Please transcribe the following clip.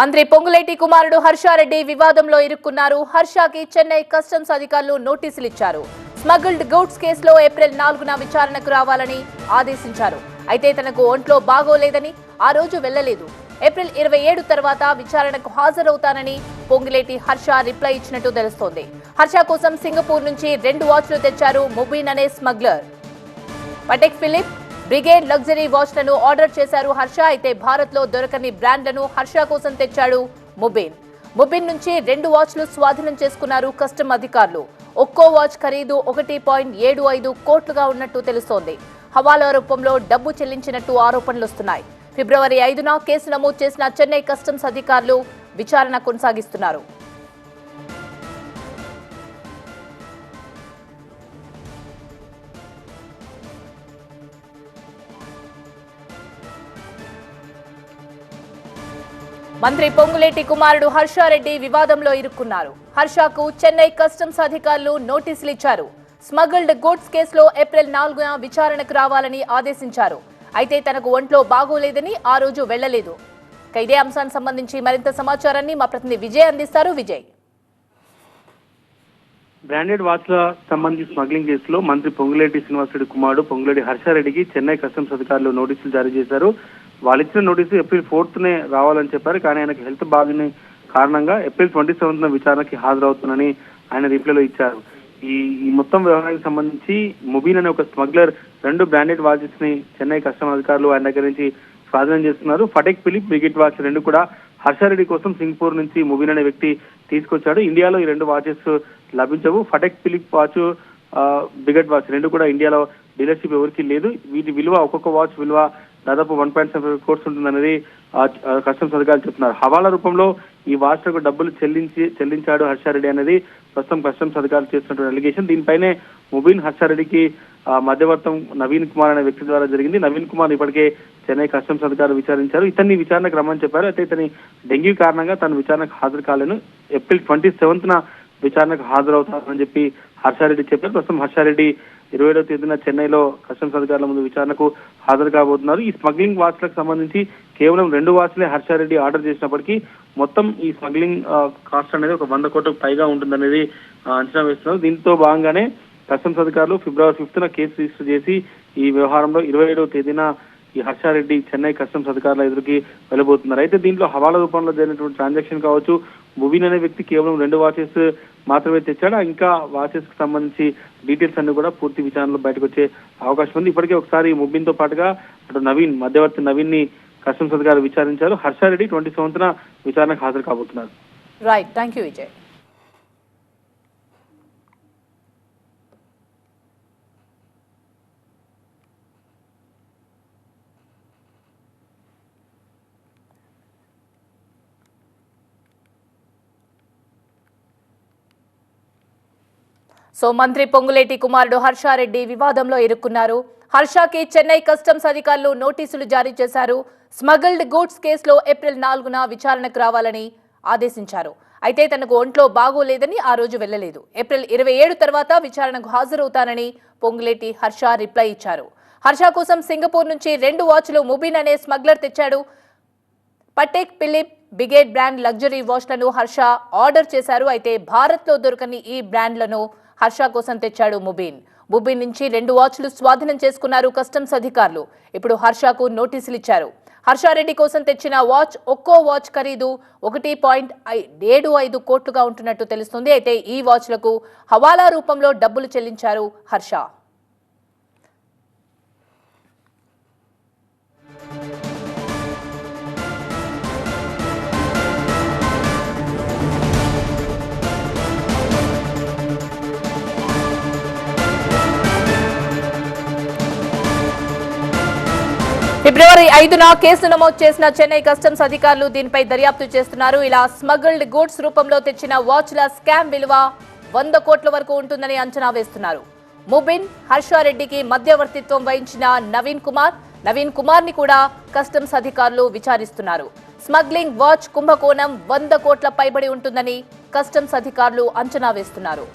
మంత్రి పొంగులేటి కుమారుడు హర్షారెడ్డి వివాదంలో ఇరుక్కున్నారు. హర్షకి చెన్నై కస్టమ్స్ అధికారులు నోటీసులు ఇచ్చారు. స్మగుల్డ్ గూడ్స్ కేసులో ఏప్రిల్ నాలుగున విచారణకు రావాలని ఆదేశించారు. అయితే తనకు ఒంట్లో బాగోలేదని ఆ రోజు వెళ్ళలేదు. ఏప్రిల్ ఇరవై ఏడు తర్వాత విచారణకు హాజరవుతానని పొంగులేటి హర్ష రిప్లై ఇచ్చినట్టు తెలుస్తోంది. హర్ష కోసం సింగపూర్ నుంచి రెండు వాచ్లు తెచ్చారు ముబీన్ అనే smuggler. Patek Philippe Breguet luxury వాచ్లను order చేశారు హర్ష. అయితే భారత్లో దొరకని బ్రాండ్లను హర్ష కోసం తెచ్చాడు ముబిన్ ముబిన్ నుంచి రెండు వాచ్లు స్వాధీనం చేసుకున్నారు కస్టమ్ అధికారులు. ఒక్కో వాచ్ ఖరీదు ఒకటి పాయింట్ ఏడు ఐదు కోట్లుగా ఉన్నట్టు తెలుస్తోంది. హవాలా రూపంలో డబ్బు చెల్లించినట్టు ఆరోపణలు వస్తున్నాయి. ఫిబ్రవరి ఐదున కేసు నమోదు చేసిన చెన్నై కస్టమ్స్ అధికారులు విచారణ కొనసాగిస్తున్నారు. మంత్రి పొంగులేటి కుమారుడు హర్షారెడ్డి వివాదంలో ఇరుక్కున్నారు. హర్షకు చెన్నై కస్టమ్స్ అధికారులు నోటీసులు ఇచ్చారు స్మగుల్డ్ గూడ్స్ కేసులో ఏప్రిల్ నాలుగున విచారణకు రావాలని ఆదేశించారు. అయితే తనకు ఒంట్లో బాగోలేదని ఆ రోజు వెళ్ళలేదు. ఇదే అంశానికి సంబంధించి మరింత సమాచారాన్ని మా ప్రతినిధి విజయ్ అందిస్తారు. విజయ్. బ్రాండెడ్ వాచ్ల సంబంధించి స్మగ్లింగ్ కేసులో మంత్రి పొంగులేటి శ్రీనివాసరెడ్డి కుమారుడు పొంగులేటి హర్షారెడ్డికి చెన్నై కస్టమ్స్ అధికారులు నోటీసులు జారీ చేశారు. వాళ్ళు ఇచ్చిన నోటీసు ఏప్రిల్ ఫోర్త్ నే రావాలని చెప్పారు. కానీ ఆయనకు హెల్త్ బాధని కారణంగా ఏప్రిల్ ట్వంటీ సెవెంత్ విచారణకి హాజరవుతుందని ఆయన రిప్లైలో ఇచ్చారు. ఈ ఈ మొత్తం వ్యవహారానికి సంబంధించి ముబీన్ అనే ఒక స్మగ్లర్ రెండు బ్రాండెడ్ వాచెస్ని చెన్నై కస్టమ్ అధికారులు ఆయన దగ్గర నుంచి స్వాధీనం చేస్తున్నారు ఫటెక్ ఫిలిప్ బ్రిగెట్ వాచ్ రెండు కూడా హర్షారెడ్డి కోసం సింగపూర్ నుంచి ముబీన్ అనే వ్యక్తి తీసుకొచ్చాడు. ఇండియాలో ఈ రెండు watches లభించవు. Patek Philippe watch Breguet watch రెండు కూడా ఇండియాలో డీలర్షిప్ ఎవరికి లేదు. వీటి విలువ ఒక్కొక్క వాచ్ విలువ దాదాపు వన్ పాయింట్ సెవెన్ కోర్స్ ఉంటుందనేది కస్టమ్స్ అధికారులు చెప్తున్నారు. హవాలా రూపంలో ఈ వాస్టర్కు డబ్బులు చెల్లించి చెల్లించాడు హర్షారెడ్డి అనేది ప్రస్తుతం కస్టమ్స్ అధికారులు చేస్తున్నటువంటి అలిగేషన్ దీనిపైనే ముబీన్ హర్షారెడ్డికి ఆ, మధ్యవర్తం నవీన్ కుమార్ అనే వ్యక్తి ద్వారా జరిగింది. నవీన్ కుమార్ ఇప్పటికే చెన్నై కస్టమ్స్ అధికారులు విచారించారు. ఇతన్ని విచారణకు రమ్మని చెప్పారు. అయితే ఇతని డెంగ్యూ కారణంగా తను విచారణకు హాజరు కాలేను ఏప్రిల్ ట్వంటీ సెవెంత్ విచారణకు హాజరవుతారని చెప్పి హర్షారెడ్డి చెప్పారు. ప్రస్తుతం హర్షారెడ్డి ఇరవై ఏడవ తేదీన చెన్నైలో కస్టమ్స్ అధికారుల ముందు విచారణకు హాజరు కాబోతున్నారు. ఈ స్మగ్లింగ్ వాచ్లకు సంబంధించి కేవలం రెండు వాచ్లే హర్షారెడ్డి ఆర్డర్ చేసినప్పటికీ మొత్తం ఈ స్మగ్లింగ్ కాస్ట్ అనేది ఒక వంద కోట్లకు పైగా ఉంటుందనేది అంచనా వేస్తున్నారు. దీంతో భాగంగానే కస్టమ్స్ అధికారులు ఫిబ్రవరి ఫిఫ్త్ న కేసు రిజిస్టర్ చేసి ఈ వ్యవహారంలో ఇరవై ఏడవ తేదీన ఈ హర్షారెడ్డి చెన్నై కస్టమ్స్ అధికారుల ఎదురుకి వెళ్ళబోతున్నారు. అయితే దీంట్లో హవాలా రూపంలో జరిగినటువంటి ట్రాన్సాక్షన్ కావచ్చు ముబీన్ అనే వ్యక్తి కేవలం రెండు వాచెస్ మాత్రమే తెచ్చాడు? ఇంకా వాచెస్కి సంబంధించి డీటెయిల్స్ అన్ని కూడా పూర్తి విచారణలో బయటకు వచ్చే అవకాశం ఉంది. ఇప్పటికే ఒకసారి ముబీన్తో పాటుగా అటు నవీన్ మధ్యవర్తి నవీన్ని కస్టమ్స్ అధికారులు విచారించారు. హర్షారెడ్డి ట్వంటీ సెవెంత్న విచారణకు హాజరు కాబోతున్నారు. Right thank you Vijay so మంత్రి పొంగులేటి కుమారుడు హర్షారెడ్డి వివాదంలో ఇరుక్కున్నారు. హర్షకి చెన్నై కస్టమ్స్ అధికారులు నోటీసులు జారీ చేశారు. స్మగల్డ్ గూడ్స్ కేసులో ఏప్రిల్ నాలుగున విచారణకు రావాలని ఆదేశించారు. అయితే తనకు ఒంట్లో బాగోలేదని ఆ రోజు వెళ్ళలేదు ఏప్రిల్ ఇరవై ఏడు తర్వాత విచారణకు హాజరవుతానని పొంగులేటి హర్ష రిప్లై ఇచ్చారు. హర్ష కోసం సింగపూర్ నుంచి రెండు వాచ్లు ముబిన్ అనే స్మగ్లర్ తెచ్చాడు. Patek Philippe Breguet brand luxury వాచ్లను Harsha order చేశారు. అయితే భారత్లో దొరకని ఈ బ్రాండ్లను హర్ష కోసం తెచ్చాడు ముబీన్. ముబీన్ నుంచి రెండు వాచ్లు స్వాధీనం చేసుకున్నారు కస్టమ్స్ అధికారులు. ఇప్పుడు హర్షకు నోటీసులు ఇచ్చారు. హర్షారెడ్డి కోసం తెచ్చిన వాచ్ ఒక్కో వాచ్ ఖరీదు ఒకటి పాయింట్ ఏడు ఐదు కోట్లుగా ఉంటున్నట్టు తెలుస్తుంది. అయితే ఈ వాచ్లకు హవాలా రూపంలో డబ్బులు చెల్లించారు హర్ష. ఫిబ్రవరి ఐదున కేసు నమోదు చేసిన చెన్నై కస్టమ్స్ అధికారులు దీనిపై దర్యాప్తు చేస్తున్నారు. ఇలా స్మగ్గిల్డ్ గూడ్స్ రూపంలో తెచ్చిన వాచ్ల స్కామ్ విలువ వంద కోట్ల వరకు ఉంటుందని అంచనా వేస్తున్నారు. ముబిన్ హర్షారెడ్డికి మధ్యవర్తిత్వం వహించిన నవీన్ కుమార్ నవీన్ కుమార్ని కూడా కస్టమ్స్ అధికారులు విచారిస్తున్నారు. స్మగ్లింగ్ వాచ్ కుంభకోణం వంద కోట్ల పైబడి ఉంటుందని కస్టమ్స్ అధికారులు అంచనా వేస్తున్నారు.